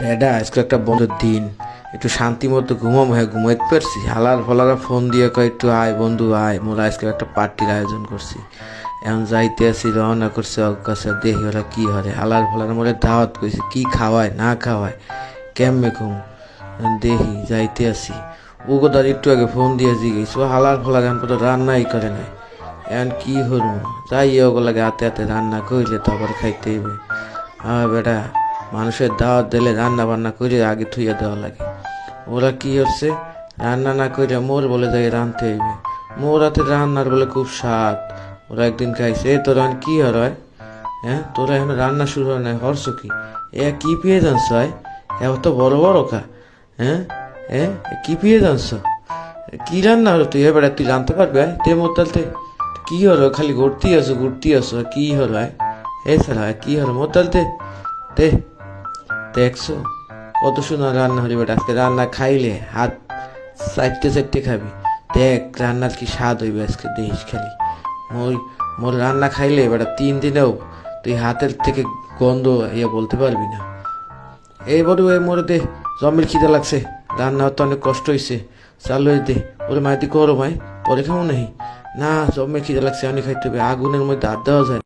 বেডা, আজকে একটা বন্ধের দিন। একটু শান্তি মতো ঘুমাম হ্যাঁ ঘুমাইতে পারছি। হালার ফলারা ফোন দিয়ে কয়, একটু আয় বন্ধু, আয়। মোরা আজকে একটা পার্টির আয়োজন করছি। এখন যাইতে আসি, রওনা করছে অজ্ঞাসা দেখি ওরা কি হরে। হালার ফলার মোরে দাওয়াত কইছে, কি খাওয়ায়, না খাওয়ায়, কেমনে ঘুম? দেখি যাইতে আসি। ও কোথাও একটু আগে ফোন দিয়ে জিগেছি ও হালার ফলার এখন কোথাও রান্নাই করে নাই। এখন কি হরু যাই ওগুলাকে হাতে হাতে রান্না কইলে তারপর খাইতে হইবে। হ্যাঁ বেটা মানুষের দাওয়াত দিলে রান্না বান্না করে আগে থুইয়া দেওয়া লাগে। ওরা কি হচ্ছে রান্না না করে মোর বলে যায় রানতে হইবে। মোর হাতে রান্নার বলে খুব স্বাদ। ওরা একদিন খাইছে, এ, তোরা কি হর হয় হ্যাঁ তোরা এখন রান্না শুরু হয় না হরছ কি? এ, কি পেয়ে জানছ এ, অত বড় বড় খা। হ্যাঁ? এ, কি পেয়ে জানছ কি রান্না হলো তুই? এবার তুই জানতে পারবে? তে মোতালতে কি হলো? খালি ঘুরতেই আসো ঘুরতেই আসো কি হলো আয়? এ স্যার কি হলো মোতালতে তে দেখছ? কত সুন্দর রান্না হলি বেটা আজকে রান্না খাইলে হাত চারটে চারটে খাবি। দেখ রান্নার কি স্বাদ হইবে আজকে দেখিস খালি। মোর মোর রান্না খাইলে বেটা তিন দিনেও তুই হাতের থেকে গন্ধ ইয়ে বলতে পারবি না। এই বড় এই মোরে দে, জমির খিদে লাগছে। রান্না তো অনেক কষ্ট হয়েছে চালু দে, ওরে মাইতি করো ভাই, পরে খাও নাহি। না, জমির খিদে লাগছে, অনেক খাইতে হবে। আগুনের মধ্যে হাত দেওয়া যায়।